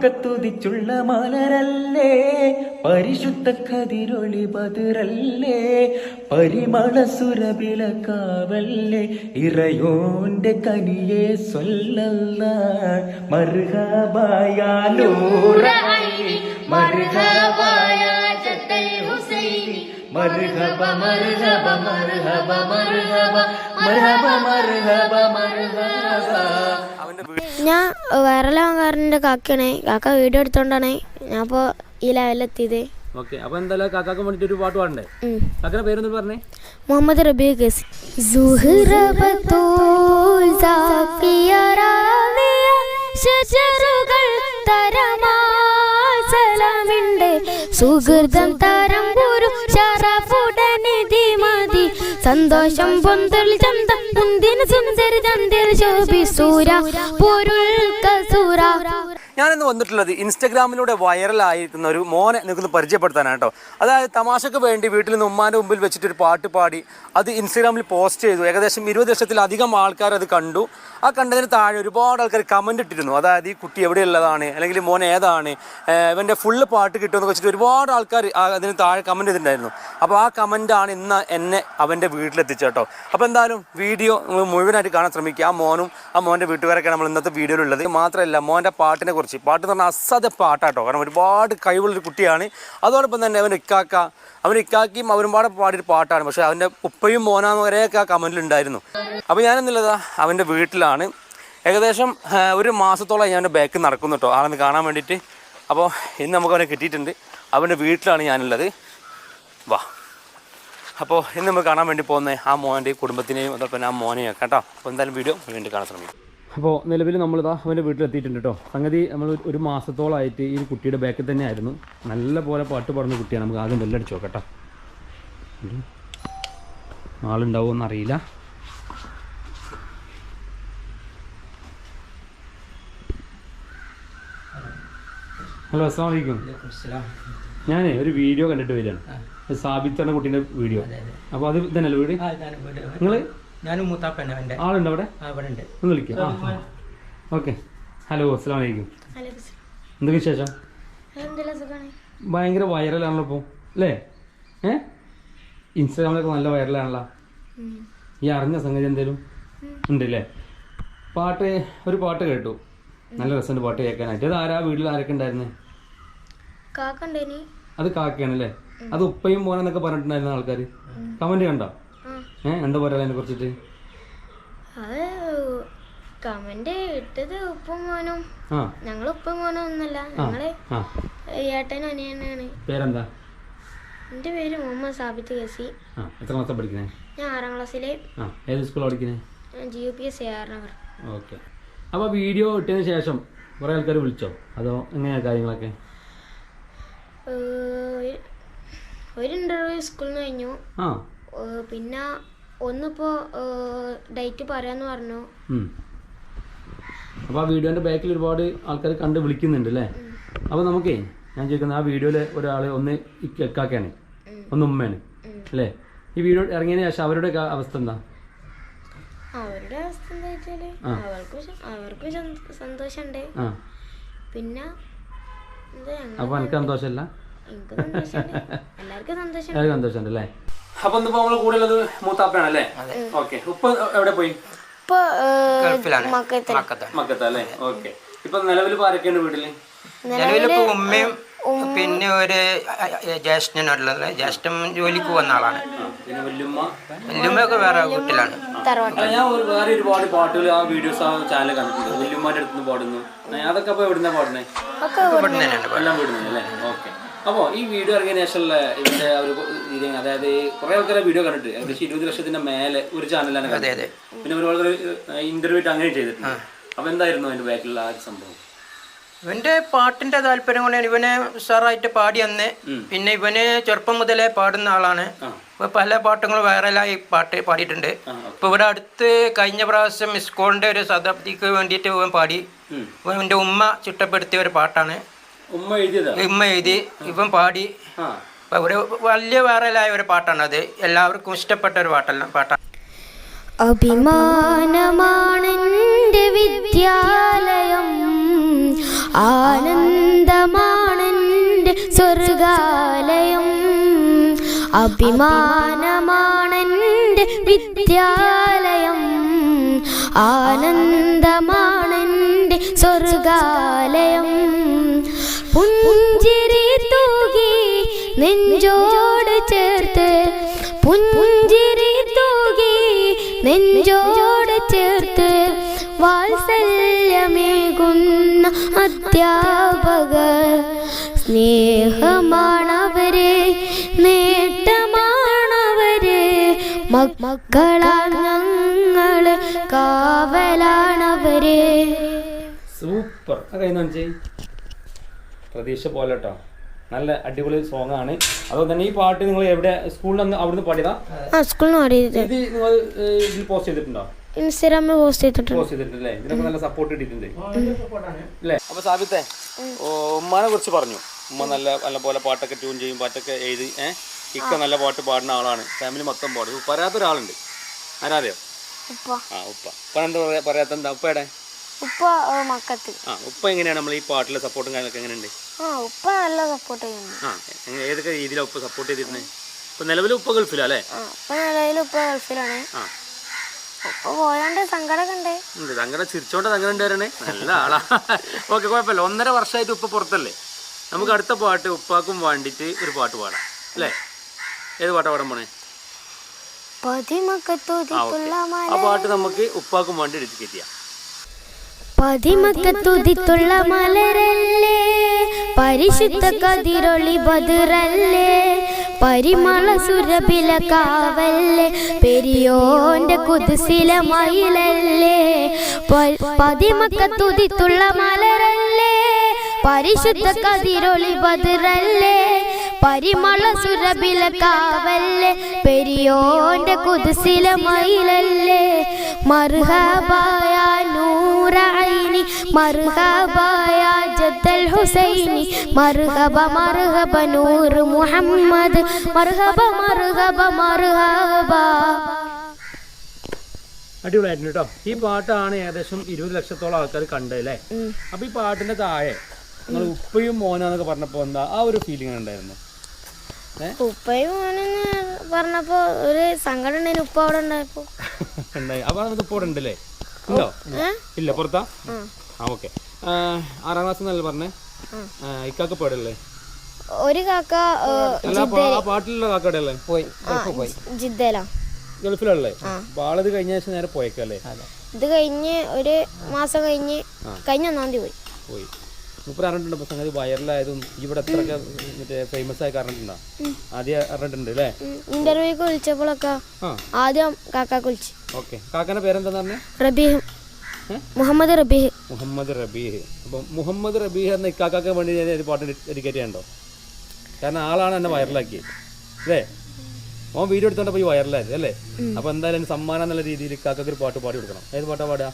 മക്കത്തുതിച്ചുള്ള മലരല്ലേ? പരിശുദ്ധ കതിരൊളി പതിരല്ലേ പരിമള സുരബില കാവല്ലേ? ഇറയോന്റെ കനിയെ സ്വല്ലല്ല. ഞാ മറുകബായ മർഹബ മർഹബ മർഹബ മർഹബ. മർഹബ മർഹബ മർഹബ. ഞാൻ വൈറലാകാരന്റെ കാക്കയാണ്. കാക്ക വീഡിയോ എടുത്തോണ്ടാണ് ഞാൻ ഇപ്പോൾ ഈ ലെവലെത്തിയത് ഓക്കെ അപ്പൊ എന്തായാലും കാക്കാക്ക് വേണ്ടിട്ട് ഒരു പാട്ട് പാടണ്ടേ? ഉം. കാക്കയുടെ പേരൊന്ന് പറഞ്ഞേ? മുഹമ്മദ് റബി കേസി തരമാസലമുണ്ട് സുഹൃതം തരം ഒരു ശറഫുടനിധി മതി സന്തോഷം പൊന്തൽ ചന്തം മുന്തിന് സുന്ദരി ചന്ദിര ശോഭി സൂര പൊരുൾ കസൂര. ഞാനിന്ന് വന്നിട്ടുള്ളത് ഇൻസ്റ്റഗ്രാമിലൂടെ വൈറലായിരിക്കുന്ന ഒരു മോനെ നിങ്ങൾക്കൊന്ന് പരിചയപ്പെടുത്താനാണ് കേട്ടോ. അതായത് തമാശക്ക് വേണ്ടി വീട്ടിൽ നിന്ന് ഉമ്മാന്റെ മുമ്പിൽ വെച്ചിട്ടൊരു പാട്ട് പാടി അത് ഇൻസ്റ്റഗ്രാമിൽ പോസ്റ്റ് ചെയ്തു. ഏകദേശം ഇരുപത് ലക്ഷത്തിലധികം ആൾക്കാർ അത് കണ്ടു. ആ കണ്ടതിന് താഴെ ഒരുപാട് ആൾക്കാർ കമന്റ് ഇട്ടിരുന്നു. അതായത് ഈ കുട്ടി എവിടെയുള്ളതാണ്? അല്ലെങ്കിൽ മോൻ ഏതാണ്? ഇവന്റെ ഫുള്ള് പാട്ട് കിട്ടുമെന്ന് വെച്ചിട്ട് ഒരുപാട് ആൾക്കാർ അതിന് താഴെ കമന്റ് ചെയ്തിട്ടുണ്ടായിരുന്നു അപ്പോൾ ആ കമന്റാണ് ഇന്ന് എന്നെ അവന്റെ വീട്ടിലെത്തിച്ചത് കേട്ടോ. അപ്പോൾ എന്തായാലും വീഡിയോ മുഴുവനായിട്ട് കാണാൻ ശ്രമിക്കുക. ആ മോനും ആ മോന്റെ വീട്ടുകാരൊക്കെ നമ്മൾ ഇന്നത്തെ വീഡിയോയിലുള്ളത്. മാത്രമല്ല മോന്റെ പാട്ടിനെ കുറിച്ച്. പാട്ട് എന്ന് പറഞ്ഞാൽ അസാധ്യ പാട്ടാട്ടോ. കാരണം ഒരുപാട് കഴിവുള്ളൊരു കുട്ടിയാണ്. അതോടൊപ്പം തന്നെ അവൻ ഇക്കാക്ക. അവൻ ഇക്കാക്കിയും അവരും പാടെ പാടിയൊരു പാട്ടാണ്. പക്ഷേ അവന്റെ ഉപ്പയും മോനാന്ന് വരെയൊക്കെ ആ കമന്റിലുണ്ടായിരുന്നു അപ്പോൾ ഞാനെന്നുള്ളതാ അവന്റെ വീട്ടിലാണ്. ഏകദേശം ഒരു മാസത്തോളം ഞാൻ ബാക്ക് നടക്കുന്നു കേട്ടോ. ആളെന്ന് കാണാൻ വേണ്ടിയിട്ട്. അപ്പോൾ ഇന്ന് നമുക്ക് അവനെ കിട്ടിയിട്ടുണ്ട്. അവന്റെ വീട്ടിലാണ് ഞാനുള്ളത്. വാ. അപ്പോൾ ഇന്ന് നമുക്ക് കാണാൻ വേണ്ടി പോകുന്ന ആ മോന്റെ കുടുംബത്തിനെയും അതോടൊപ്പം ആ മോനെയും കേട്ടോ. അപ്പോൾ എന്തായാലും വീഡിയോ വേണ്ടി കാണാൻ ശ്രമിക്കും. അപ്പോൾ നിലവിൽ നമ്മളിതാ അവന്റെ വീട്ടിലെത്തിയിട്ടുണ്ട് കേട്ടോ സംഗതി നമ്മൾ ഒരു- മാസത്തോളമായിട്ട് ഈ കുട്ടിയുടെ ബാക്കിൽ തന്നെ ആയിരുന്നു നല്ല പോലെ പാട്ട് പാടുന്ന കുട്ടിയാണ്. നമുക്ക് ആദ്യം വെല്ലടിച്ചു നോക്കട്ടോ. ആളുണ്ടാവുമെന്ന് അറിയില്ല ഹലോ അസ്സാം വലൈക്കും ഞാനേ ഒരു വീഡിയോ കണ്ടിട്ട് വരികയാണ്. സാബിത്തറിന്റെ കുട്ടീന്റെ വീഡിയോ അപ്പോൾ അത് തന്നെയല്ലേ വീട്? നിങ്ങൾ ഞാനും മൂത്താപ്പന്നെ എന്റെ ആളുണ്ടോ അവിടെ? അവിടെ ഉണ്ട് ഒന്ന് വിളിക്കാം. ആ ഓക്കെ. ഹലോ അസ്സാം വലൈക്കും എന്തൊക്കെ വിശേഷം? ഭയങ്കര വൈറലാണല്ലോ ഇപ്പോൾ അല്ലേ? ഏ? ഇൻസ്റ്റാഗ്രാമിലൊക്കെ നല്ല വൈറലാണല്ലോ. ഈ അറിഞ്ഞ സംഗതി എന്തേലും ഉണ്ട് അല്ലേ പാട്ട് ഒരു പാട്ട് കേട്ടു. നല്ല രസമുണ്ട് പാട്ട് കേൾക്കാനായിട്ട്. അത് ആരാ? വീട്ടിൽ ആരൊക്കെ ഉണ്ടായിരുന്നേ? അത് കാക്കയാണല്ലേ? അത് ഉപ്പയും മോനെന്നൊക്കെ പറഞ്ഞിട്ടുണ്ടായിരുന്ന ആൾക്കാർ കമന്റ് കണ്ടോ? ഏ എന്താ പറയാ അതിനെ കുറിച്ചിട്ട്? അത് കമന്റ് ഇട്ടത് ഉപ്പും മോനും. ആ. ഞങ്ങൾ ഉപ്പും മോനും ഒന്നല്ല ഞങ്ങൾ ആ. ഏട്ടനും അനിയനാണ്. പേരെന്താ? എന്റെ പേര് മുഹമ്മദ് സാബിത്ത് കസി ആ എത്ര മാസം പഠിക്കണേ? ഞാൻ ആറാം ക്ലാസ്സിലെ. ആ ഏത് സ്കൂളിൽ പഠിക്കണേ? G U P S A R Nagar. Okay. അപ്പോൾ വീഡിയോ ഇട്ടതിന് ശേഷം കുറേ ആൾക്കാർ വിളിച്ചോ? അതോ എങ്ങനെയാണ് കാര്യങ്ങളൊക്കെ? ഏഹ് ഒരു ഇന്റർവ്യൂ സ്കൂളിൽ നിന്ന് കഴിഞ്ഞു. ആ. ഏഹ് പിന്നെ ഒന്നിപ്പോ ഡേറ്റ് പറയാന്ന് പറഞ്ഞു. അപ്പോൾ ആ വീഡിയോന്റെ ബാക്കിൽ ഒരുപാട് ആൾക്കാർ കണ്ട് വിളിക്കുന്നുണ്ട് അല്ലേ അപ്പോൾ നമുക്കേ ഞാൻ ചോദിക്കുന്നത് ആ വീഡിയോയിൽ ഒരാൾ ഒന്ന് ഇക്കാക്കാണ് ഒന്ന് ഉമ്മയാണ് അല്ലേ ഈ വീഡിയോ ഇറങ്ങിയതിന് ശേഷം അവരുടെ അവസ്ഥ എന്താ? അവരുടെ അവസ്ഥ എന്താ വെച്ചാൽ. അവർക്ക് അവർക്ക് സന്തോഷമുണ്ട്. പിന്നെ അപ്പോൾ എനിക്ക് സന്തോഷമല്ല എല്ലാവർക്കും സന്തോഷം അല്ലേ അപ്പോൾ ഇന്നിപ്പോൾ നമ്മൾ കൂടെ ഉള്ളത് മൂത്താപ്പയാണ് അല്ലേ? ഓക്കെ. ഉപ്പ എവിടെ പോയി? മക്കത്ത. അല്ലേ? ഓക്കെ. ഇപ്പൊ നിലവിൽ ഇപ്പൊ ആരൊക്കെയുണ്ട് വീട്ടിൽ? നിലവിലിപ്പോ ഉമ്മയും പിന്നെ ഒരു ജ്യേഷ്ഠനുള്ളത്. ജ്യേഷ്ഠൻ ജോലിക്ക് വന്ന ആളാണ്. വല്യമ്മയൊക്കെ വേറെ വീട്ടിലാണ്. ഞാൻ ഒരു വേറെ ഒരുപാട് പാട്ടുകൾ ആ വീഡിയോസ് ആ ചാനൽ കണ്ടിട്ടുണ്ട്. വല്യമ്മന്റെ അടുത്ത് നിന്ന് പാടുന്നു അതൊക്കെ അപ്പൊ എവിടുന്ന പാടുന്നേ? എല്ലാം വീടുന്നു അല്ലേ? ഓക്കെ. അപ്പോ ഈ വീഡിയോ ഇറങ്ങിയ ശേഷമുള്ള ഇതിന്റെ ഒരു ഇത് അതായത് കുറെ ആൾക്കാരെ വീഡിയോ കണ്ടിട്ട് ഏകദേശം ഇരുപത് ലക്ഷത്തിന്റെ മേലെ ഒരു ചാനലാണ് അതെ പിന്നെ ഒരുപാട് ഇന്റർവ്യൂ അങ്ങനെ ചെയ്തിട്ടുണ്ട്. അപ്പൊ എന്തായിരുന്നു അതിന്റെ ബാക്കിലുള്ള ആ സംഭവം? ഇവന്റെ പാട്ടിന്റെ താല്പര്യം കൊണ്ട് ഇവനെ ഉഷാറായിട്ട് പാടി അന്ന് പിന്നെ ഇവന് ചെറുപ്പം മുതലേ പാടുന്ന ആളാണ്. ഇപ്പൊ പല പാട്ടുകളും വൈറലായി പാട്ട് പാടിയിട്ടുണ്ട്. ഇപ്പൊ ഇവിടെ അടുത്ത് കഴിഞ്ഞ പ്രാവശ്യം സ്കൂളിന്റെ ഒരു ശതാബ്ദിക്ക് വേണ്ടിയിട്ട് ഇവൻ പാടി. ഇവന്റെ ഉമ്മ ചിട്ടപ്പെടുത്തിയ ഒരു പാട്ടാണ്. ഉമ്മ എഴുതി ഇവൻ പാടി. ഒരു വലിയ വൈറലായ ഒരു പാട്ടാണ് അത്. എല്ലാവർക്കും ഇഷ്ടപ്പെട്ട ഒരു പാട്ടല്ല പാട്ടാണ് അഭിമാനമാണെന്റെ വിദ്യാലയം ആനന്ദമാണെന്റെ സ്വർഗാലയം. അഭിമാനമാണെന്റെ വിദ്യാലയം ആനന്ദമാണെന്റെ സ്വർഗാലയം. പുഞ്ചിരി തൂകി നെഞ്ചോട് ചേർത്ത് പുഞ്ചിരി തൂകി നെഞ്ചോട് ചേർത്ത് വാത്സല്യമേകുന്ന അധ്യാപകർ സ്നേഹമാണവരെ നേട്ടമാണവരെ മക്കളാ ഞങ്ങൾ കാവലാണവരെ. സൂപ്പർ. ചെയ്? പ്രതീക്ഷ പോലെ കേട്ടോ. നല്ല അടിപൊളി സോങ് ആണ്. അതുപോലെ തന്നെ ഈ പാട്ട് നിങ്ങൾ എവിടെ സ്കൂളിൽ നിന്ന് അവിടുന്ന് പാടിയതാ? ആ സ്കൂളിൽ പാടിയത്. ഇത് നിങ്ങൾ ഇതിൽ പോസ്റ്റ് ചെയ്തിട്ടുണ്ടോ? ഇൻസ്റ്റാഗ്രാമിൽ പോസ്റ്റ് ചെയ്തിട്ടുണ്ട്. പോസ്റ്റ് ചെയ്തിട്ടില്ലേ? ഇതിനൊക്കെ നല്ല സപ്പോർട്ട് കിട്ടിയിട്ടുണ്ട്. അല്ലേ? അപ്പൊ സാബിത്തെ ഓ, ഉമ്മാനെ കുറിച്ച് പറഞ്ഞു. ഉമ്മ നല്ല നല്ല പോലെ പാട്ടൊക്കെ ട്യൂൺ ചെയ്യും പാട്ടൊക്കെ എഴുതി ഏഹ് ഇക്ക നല്ല പാട്ട് പാടുന്ന ആളാണ്. ഫാമിലി മൊത്തം പാടും. പറയാത്ത ഒരാളുണ്ട് ആരാതെയോ ഉപ്പ. ആ ഉപ്പ. ഉപ്പ എന്താ പറയാ പറയാത്ത എന്താ? ഉപ്പയുടെ ഉപ്പ മക്കത്ത്. ആ ഉപ്പ എങ്ങനെയാണ് നമ്മൾ ഈ പാട്ടിലെ സപ്പോർട്ടും കാര്യങ്ങളൊക്കെ എങ്ങനെയുണ്ട്? ആ ഉപ്പ നല്ല സപ്പോർട്ട് ചെയ്യുന്നു. ആ എങ്ങനെ ഏതൊക്കെ രീതിയിലാണ് ഉപ്പ സപ്പോർട്ട് ചെയ്തിരുന്നത് ഇപ്പൊ നിലവിൽ ഉപ്പ ഗൾഫിലാ അല്ലേ? ആ ഉപ്പ നിലവിൽ ഉപ്പ ഗൾഫിലാണ്. ആ. ഉപ്പ പോയാണ്ട് സങ്കടമൊക്കെ ഉണ്ട്. ഉണ്ട് അങ്ങനെ ചിരിച്ചോണ്ട് തങ്ങനെ ഉണ്ട് വരണേ നല്ല ആളാ. ഓക്കെ കുഴപ്പമില്ല. ഒന്നര വർഷമായിട്ട് ഉപ്പ പുറത്തല്ലേ? നമുക്ക് അടുത്ത പാട്ട് ഉപ്പാക്കും വേണ്ടിയിട്ട് ഒരു പാട്ട് പാടാം. അല്ലേ? ഏത് പാട്ടാ പാടാൻ പോണേ? ആ ഓക്കെ. ആ പാട്ട് നമുക്ക് ഉപ്പാക്കും വേണ്ടി ഡെഡിക്കേറ്റ് ചെയ്യാം പതിമക്കത്തുതിത്തുള്ള മലരല്ലേ പരിശുദ്ധ കതിരൊളി ബദിറല്ലേ പരിമള സുരഭില കാവല്ലേ പെരിയോന്റെ കുതിസില മയിലല്ലേ പതിമക്കത്തുതിത്തുള്ള മലരല്ലേ പരിശുദ്ധ കതിരൊളി ബദിറല്ലേ പരിമള സുരഭില കാവല്ലേ പെരിയോന്റെ കുതിസില മയിലല്ലേ മർഹബായ നൂറൈനി മർഹബായ ജദ്ദൽ ഹുസൈനി മർഹബ മർഹബ നൂർ മുഹമ്മദ് മർഹബ മർഹബ മർഹബ അടിപൊളിയായിരുന്നു കേട്ടോ ഈ പാട്ടാണ് ഏകദേശം ഇരുപത് ലക്ഷത്തോളം ആൾക്കാർ കണ്ടല്ലേ അപ്പൊ ഈ പാട്ടിന്റെ താഴെ നിങ്ങൾ ഉപ്പയും മോനാന്നൊക്കെ പറഞ്ഞപ്പോ എന്താ ആ ഒരു ഫീലിംഗ് ഉണ്ടായിരുന്നു? ഉപ്പയും മോനെന്ന് പറഞ്ഞപ്പോ ഒരു സങ്കടം ഉണ്ടായിരുന്നു. ഉപ്പ അവിടെ ഉണ്ടായപ്പോ. ഉണ്ടായി. അപ്പൊ നമുക്ക് അവിടെ ഉണ്ടല്ലേ? ഉണ്ടോ ഇല്ല പുറത്താ? ആ. ഓക്കെ. ആറാം ക്ലാസ് എന്നല്ലേ പറഞ്ഞേ ഇക്കാക്ക പാടല്ലേ? ഒരു കാക്ക അല്ല ആ പാട്ടിലുള്ള കാക്കയുടെ അല്ലേ പോയി. ജിദ്ദയിലാ ഗൾഫിലല്ലേ അപ്പൊ ആളത് കഴിഞ്ഞ ശേഷം നേരെ പോയേക്കല്ലേ? ഇത് കഴിഞ്ഞ് ഒരു മാസം കഴിഞ്ഞ് കഴിഞ്ഞ ഒന്നാം തീയതി പോയി. പോയി. മുപ്പത് അറിഞ്ഞിട്ടുണ്ട് സംഗതി വൈറലായതും ഇവിടെ അത്രയൊക്കെ മറ്റേ ഫേമസ് ആയി അറിഞ്ഞിട്ടുണ്ടോ? ആദ്യം അറിഞ്ഞിട്ടുണ്ട് അല്ലേ? ഇന്റർവ്യൂക്ക് വിളിച്ചപ്പോഴൊക്കെ ആദ്യം കാക്ക വിളിച്ചു ഓക്കെ. കാക്കന്റെ പേരെന്താ പറഞ്ഞേ? റബീഹ്? മുഹമ്മദ് റബീഹ്. മുഹമ്മദ് റബീഹ്. അപ്പം മുഹമ്മദ് റബീഹ് എന്ന ഇക്കാക്കാക്ക് വേണ്ടി ഞാൻ ഒരു പാട്ട് ഡെഡിക്കേറ്റ് ചെയ്യണ്ടോ കാരണം ആളാണ് എന്നെ വൈറലാക്കിയത്. അല്ലേ? ഓൻ വീഡിയോ എടുത്തോണ്ട് പോയി വൈറലായത് അല്ലേ? അപ്പൊ എന്തായാലും സമ്മാനം എന്നുള്ള രീതിയിൽ ഇക്കാക്കൊരു പാട്ട് പാടി കൊടുക്കണം. ഏത് പാട്ടാ പാടുക?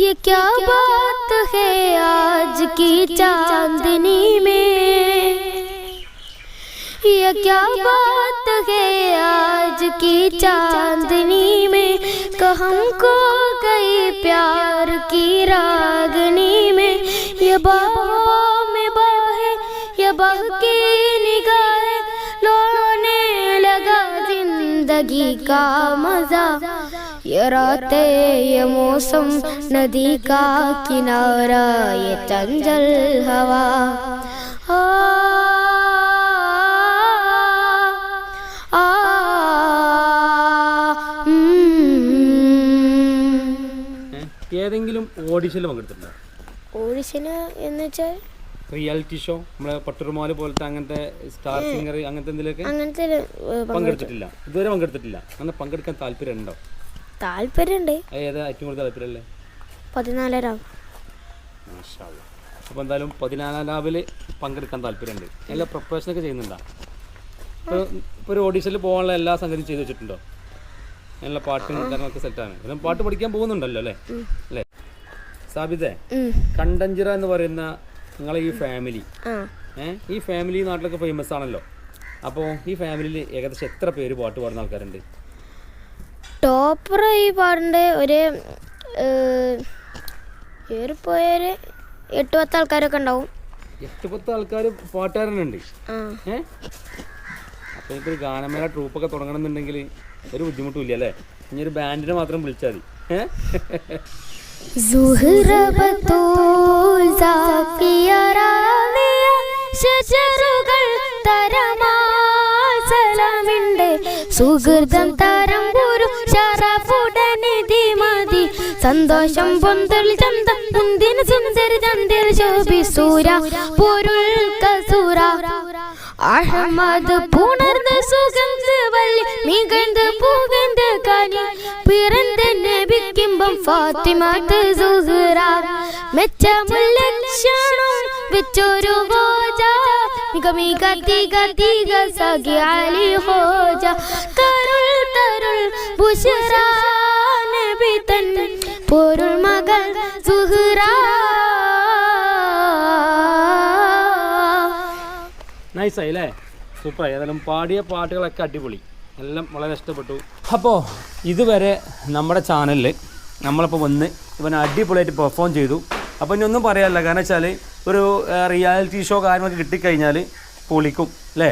ये क्या बात है आज की चांदनी में? ये क्या बात है आज की चांदनी में? कहम को गई प्यार की रागनी में? ये बाहों में बह है, ये बह की निगाहें लोने लगा ज़िंदगी का मज़ा। ये रातें ये मौसम नदी का किनारा ये चंचल हवा आ, आ, ഉം. ഏ? ഏതെങ്കിലും ഓഡിഷനിൽ പങ്കെടുത്തിട്ടുണ്ടോ ഓഡിഷന് എന്ന് വെച്ചാൽ റിയാലിറ്റി ഷോ നമ്മളെ പട്ടുറുമാല് പോലത്തെ അങ്ങനത്തെ സ്റ്റാർ സിംഗർ അങ്ങനത്തെ എന്തെങ്കിലുമൊക്കെ അങ്ങനത്തെ ഒരു, ഏ, പങ്ക് പങ്കെടുത്തിട്ടില്ല ഇതുവരെ പങ്കെടുത്തിട്ടില്ല അങ്ങനെ പങ്കെടുക്കാൻ താല്പര്യം ഉണ്ടോ താല്പര്യമുണ്ട് ഏതാ ഏറ്റവും കൂടുതൽ താല്പര്യമല്ലേ പതിനാലരാം അപ്പോൾ എന്തായാലും പതിനാലാം രാവിലെ പങ്കെടുക്കാൻ താല്പര്യമുണ്ട് എല്ലാ പ്രൊഫഷനൊക്കെ ചെയ്യുന്നുണ്ടോ? ഇപ്പോൾ ഇപ്പോൾ ഒരു ഓഡീഷനിൽ പോകാനുള്ള എല്ലാ സംഗതിയും ചെയ്തു വെച്ചിട്ടുണ്ടോ? എല്ലാ പാട്ടും കാര്യങ്ങളൊക്കെ സെറ്റാണ് പിന്നെ പാട്ട് പഠിക്കാൻ പോകുന്നുണ്ടല്ലോ അല്ലേ? അല്ലേ? സാബിതേ. കണ്ടഞ്ചിറ എന്ന് പറയുന്ന നിങ്ങളെ ഈ ഫാമിലി ഏഹ് ഈ ഫാമിലി നാട്ടിലൊക്കെ ഫേമസ് ആണല്ലോ. അപ്പോൾ ഈ ഫാമിലിയിൽ ഏകദേശം എത്ര പേര് പാട്ട് പാടുന്ന ആൾക്കാരുണ്ട്? ടോപ്പർ ഈ പാടിന്റെ ഒരു ഏറിപ്പോയൊരു എട്ട് പത്ത് ആൾക്കാരൊക്കെ ഉണ്ടാവും. എട്ട് പത്ത് ആൾക്കാർ പാട്ടുകാരനുണ്ട്. ആ. ഏ? അപ്പോൾ എനിക്കൊരു ഗാനമേള ട്രൂപ്പൊക്കെ തുടങ്ങണമെന്നുണ്ടെങ്കിൽ ഒരു ബുദ്ധിമുട്ടും ഇല്ല അല്ലേ? ഇനി ഒരു ബാൻഡിനെ മാത്രം വിളിച്ചാൽ മതി. സുഹൃതം തരം സന്തോഷം പൊന്തൽ ചന്തം കുന്തിന സുന്ദര ചന്തിൽ ശോഭിസൂര പൊരുൾ കസൂര അഹമ്മദ് പുണർന്ന സുഗന്ധ വള്ളി മികந்த പുകந்த കനി. പിറന്ത നബിക്കുമ്പം ഫാത്തിമാത്ത് സുഹറ മെച്ച മുല്ലക്ഷണം വെച്ചൊരു ഹോജ മിക മിക തിക തിക സഖി അലി ഹോജ. തരുൾ തരുൾ ബുഷറ. പൊരുൾ മകൾ സുഹറ. നൈസായി അല്ലേ സൂപ്പറായി ഏതായാലും പാടിയ പാട്ടുകളൊക്കെ അടിപൊളി. എല്ലാം വളരെ ഇഷ്ടപ്പെട്ടു. അപ്പോൾ ഇതുവരെ നമ്മുടെ ചാനലിൽ നമ്മളിപ്പോൾ വന്ന് ഇവൻ അടിപൊളിയായിട്ട് പെർഫോം ചെയ്തു. അപ്പോൾ ഇനി ഒന്നും പറയാനില്ല. കാരണം വെച്ചാൽ ഒരു റിയാലിറ്റി ഷോ കാര്യങ്ങളൊക്കെ കിട്ടിക്കഴിഞ്ഞാൽ പൊളിക്കും അല്ലേ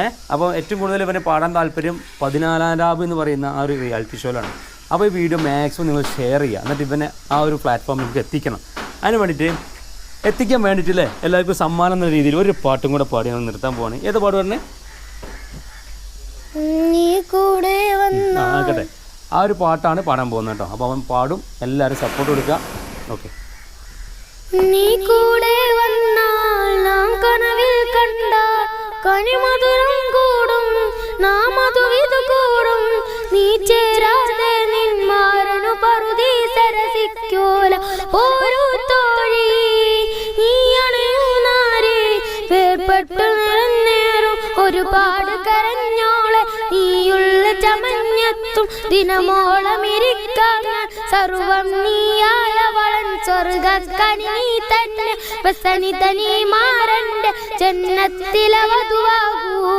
ഏഹ് അപ്പോൾ ഏറ്റവും കൂടുതൽ ഇവന് പാടാൻ താല്പര്യം പതിനാലാം ലാബ് എന്ന് പറയുന്ന ആ ഒരു റിയാലിറ്റി ഷോയിലാണ് അപ്പോൾ ഈ വീഡിയോ മാക്സിമം നിങ്ങൾ ഷെയർ ചെയ്യുക. എന്നിട്ട് ഇവനെ ആ ഒരു പ്ലാറ്റ്ഫോമിലേക്ക് എത്തിക്കണം. അതിന് വേണ്ടിയിട്ട് എത്തിക്കാൻ വേണ്ടിയിട്ടില്ലേ? എല്ലാവർക്കും സമ്മാനം എന്ന രീതിയിൽ ഒരു പാട്ടും കൂടെ പാടി ഞങ്ങൾ നിർത്താൻ പോവാണ്. ഏത് പാട്ട് പറഞ്ഞേ വന്ന ആ ഒരു പാട്ടാണ് പാടാൻ പോകുന്നത് കേട്ടോ. അപ്പോൾ അവൻ പാടും. എല്ലാവരും സപ്പോർട്ട് കൊടുക്കുക. ഓക്കെ നീ കൂടെ വന്നാൽ നാം കനവിൽ കണ്ട കനിമധുരം കൂടും നാം അതുവിത് കൂടും. നീ ചേരാതെ വേർപെട്ടു നിറഞ്ഞേറും. ഒരുപാട് കരഞ്ഞോളെ നീയുള്ള ചമഞ്ഞെത്തും ദിനമോളം ഇരിക്കാൻ ഞാൻ സർവം നീയായവളൻ സ്വർഗക്കനി നീ തന്നെ. വസനി തനി മാറണ്ട ജന്നത്തിലെ വധുവാകൂ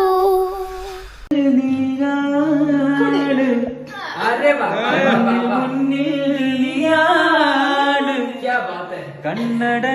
കണ്ണടച്ചാൽ